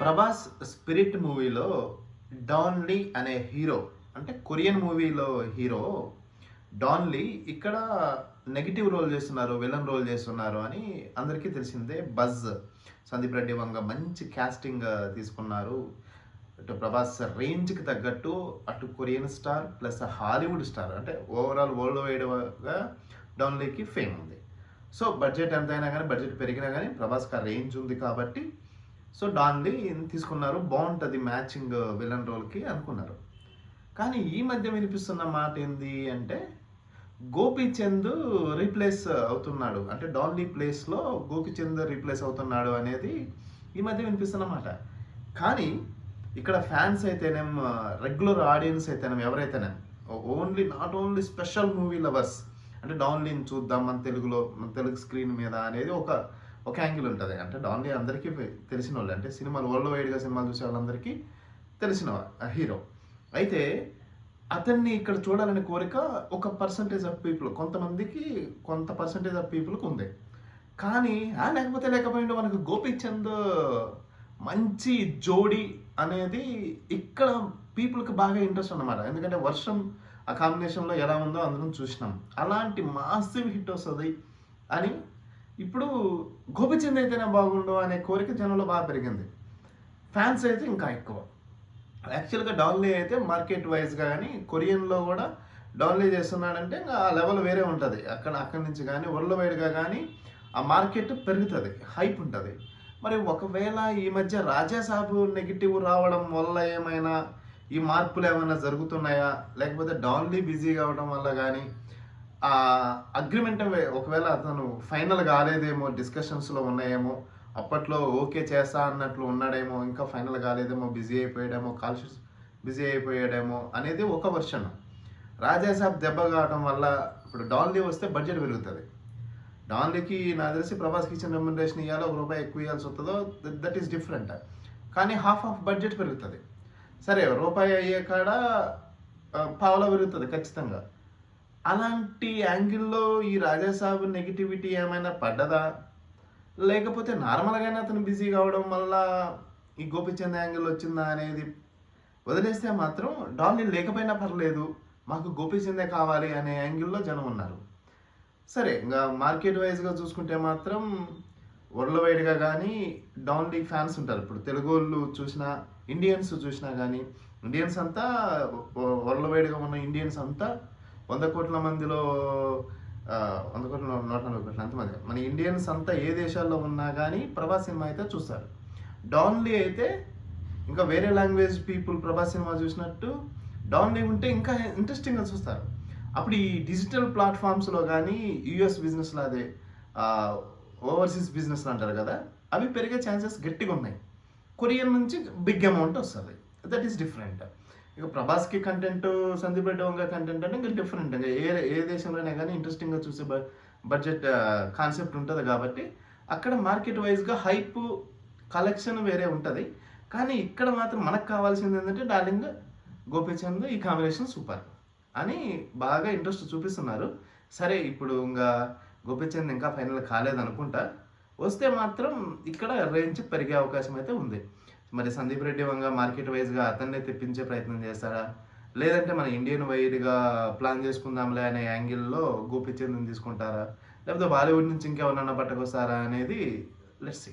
Prabhas spirit మూవీలో Don Lee అనే hero అంటే కొరియన్ మూవీలో హీరో డాన్ లీ ఇక్కడ నెగిటివ్ రోల్ చేస్తున్నారు విలన్ రోల్ చేస్తున్నారు అని అందరికీ తెలిసిందే బజ్. సందీప్ రెడ్డి వంగ మంచి క్యాస్టింగ్ తీసుకున్నారు. అటు ప్రభాస్ రేంజ్కి తగ్గట్టు అటు Korean star plus Hollywood star అంటే ఓవరాల్ వరల్డ్ వైడ్గా డాన్లీకి ఫేమ్ ఉంది. సో బడ్జెట్ ఎంత అయినా కానీ బడ్జెట్ పెరిగినా కానీ ప్రభాస్కి ఆ రేంజ్ ఉంది కాబట్టి సో డాన్లీ తీసుకున్నారు. బాగుంటుంది మ్యాచింగ్ విలన్ రోల్కి అనుకున్నారు. కానీ ఈ మధ్య వినిపిస్తున్న మాట ఏంది అంటే గోపీచంద్ రీప్లేస్ అవుతున్నాడు. అంటే డాన్లీ ప్లేస్లో గోపీచంద్ రీప్లేస్ అవుతున్నాడు అనేది ఈ మధ్య వినిపిస్తున్న మాట. కానీ ఇక్కడ ఫ్యాన్స్ అయితేనేం రెగ్యులర్ ఆడియన్స్ అయితేనేం ఎవరైతేనేం only not only special movie lovers అంటే డాన్లీని చూద్దాం మన తెలుగులో మన తెలుగు స్క్రీన్ మీద అనేది ఒక ఒక యాంగిల్ ఉంటుంది. అంటే డాన్లీ అందరికీ తెలిసిన వాళ్ళు అంటే సినిమాలు వరల్డ్ వైడ్గా సినిమాలు చూసే వాళ్ళందరికీ తెలిసిన హీరో అయితే అతన్ని ఇక్కడ చూడాలనే కోరిక ఒక పర్సంటేజ్ ఆఫ్ పీపుల్ కొంతమందికి కొంత పర్సంటేజ్ ఆఫ్ పీపుల్కి ఉంది. కానీ ఆ లేకపోతే లేకపోయింటే మనకు గోపీచంద్ మంచి జోడి అనేది ఇక్కడ పీపుల్కి బాగా ఇంట్రెస్ట్ అన్నమాట. ఎందుకంటే వర్షం ఆ కాంబినేషన్లో ఎలా ఉందో అందరం చూసినాం. అలాంటి మాసివ్ హిట్ వస్తుంది అని ఇప్పుడు గోపిచంద్ అయితేనే బాగుండు అనే కోరిక జనంలో బాగా పెరిగింది. ఫ్యాన్స్ అయితే ఇంకా ఎక్కువ. యాక్చువల్గా డౌన్లే అయితే మార్కెట్ వైజ్గా కానీ కొరియన్లో కూడా డౌన్లే చేస్తున్నాడంటే ఇంకా ఆ లెవెల్ వేరే ఉంటుంది. అక్కడ అక్కడి నుంచి కానీ వరల్డ్ వైడ్గా కానీ ఆ మార్కెట్ పెరుగుతుంది హైప్ ఉంటుంది. మరి ఒకవేళ ఈ మధ్య రాజాసాబు నెగిటివ్ రావడం వల్ల ఏమైనా ఈ మార్పులు ఏమైనా జరుగుతున్నాయా? లేకపోతే డౌన్లీ బిజీ కావడం వల్ల కానీ ఆ అగ్రిమెంట్ ఒకవేళ అతను ఫైనల్ కాలేదేమో డిస్కషన్స్లో ఉన్నాయేమో అప్పట్లో ఓకే చేస్తా అన్నట్లు ఉన్నాడేమో ఇంకా ఫైనల్ కాలేదేమో బిజీ అయిపోయాడేమో కాల్స్ బిజీ అయిపోయాడేమో అనేది ఒక వర్షన్ రాజాసాబ్ దెబ్బ కావడం వల్ల ఇప్పుడు డాన్లీ వస్తే బడ్జెట్ పెరుగుతుంది. డాన్లీకి నాకు తెలిసి ప్రభాస్కి ఇచ్చిన రెమ్యునరేషన్ ఇవ్వాలో ఒక రూపాయి ఎక్కువ ఇవ్వాల్సి వస్తుందో దట్ ఈస్ డిఫరెంట్ కానీ హాఫ్ ఆఫ్ బడ్జెట్ పెరుగుతుంది. సరే రూపాయి అయ్యే కాడ పావులో పెరుగుతుంది ఖచ్చితంగా. అలాంటి యాంగిల్లో ఈ రాజాసాబు నెగిటివిటీ ఏమైనా పడ్డదా? లేకపోతే నార్మల్గానే అతను బిజీ కావడం వల్ల ఈ గోపిచంద్ యాంగిల్ వచ్చిందా అనేది వదిలేస్తే మాత్రం డాల్ని లేకపోయినా పర్లేదు మాకు గోపిచందే కావాలి అనే యాంగిల్లో జనం ఉన్నారు. సరే ఇంకా మార్కెట్ వైజ్గా చూసుకుంటే మాత్రం వరల్డ్ వైడ్గా కానీ డాన్లీ ఫ్యాన్స్ ఉంటారు. ఇప్పుడు తెలుగు వాళ్ళు చూసినా ఇండియన్స్ చూసినా కానీ ఇండియన్స్ అంతా వరల్డ్ వైడ్గా ఉన్న ఇండియన్స్ అంతా వంద కోట్ల మందిలో వంద కోట్ల నూట నలభై కోట్ల అంతమంది. మన ఇండియన్స్ అంతా ఏ దేశాల్లో ఉన్నా కానీ ప్రభాస్ సినిమా అయితే చూస్తారు. డాన్లీ అయితే ఇంకా వేరే లాంగ్వేజ్ పీపుల్ ప్రభాస్ సినిమా చూసినట్టు డాన్లీ ఉంటే ఇంకా ఇంట్రెస్టింగ్గా చూస్తారు. అప్పుడు ఈ డిజిటల్ ప్లాట్ఫామ్స్లో కానీ యూఎస్ బిజినెస్లో అదే ఓవర్సీస్ బిజినెస్లు అంటారు కదా అవి పెరిగే ఛాన్సెస్ గట్టిగా ఉన్నాయి కొరియన్ నుంచి బిగ్ అమౌంట్ వస్తుంది. That is different. ఇక ప్రభాస్కి కంటెంట్ సందీప్ రెడ్డి వంగ కంటెంట్ అంటే ఇంకా డిఫరెంట్ ఇంకా ఏ ఏ దేశంలోనే కానీ ఇంట్రెస్టింగ్గా చూసే బడ్జెట్ కాన్సెప్ట్ ఉంటుంది కాబట్టి అక్కడ మార్కెట్ వైజ్గా హైప్ కలెక్షన్ వేరే ఉంటుంది. కానీ ఇక్కడ మాత్రం మనకు కావాల్సింది ఏంటంటే డార్లింగ్ గోపీచంద్ ఈ కాంబినేషన్ సూపర్ అని బాగా ఇంట్రెస్ట్ చూపిస్తున్నారు. సరే ఇప్పుడు ఇంకా గోపీచంద్ ఇంకా ఫైనల్ కాలేదనుకుంటా. వస్తే మాత్రం ఇక్కడ రేంజ్ పెరిగే అవకాశం అయితే ఉంది. మరి సందీప్ రెడ్డి వంగ మార్కెట్ వైజ్గా అతన్నే తెప్పించే ప్రయత్నం చేస్తారా లేదంటే మన ఇండియన్ వైడ్గా ప్లాన్ చేసుకుందాంలే అనే యాంగిల్లో గోపిచంద్ని తీసుకుంటారా? లేకపోతే బాలీవుడ్ నుంచి ఇంకెవరన్నా పట్టుకొస్తారా అనేది లెట్స్ సీ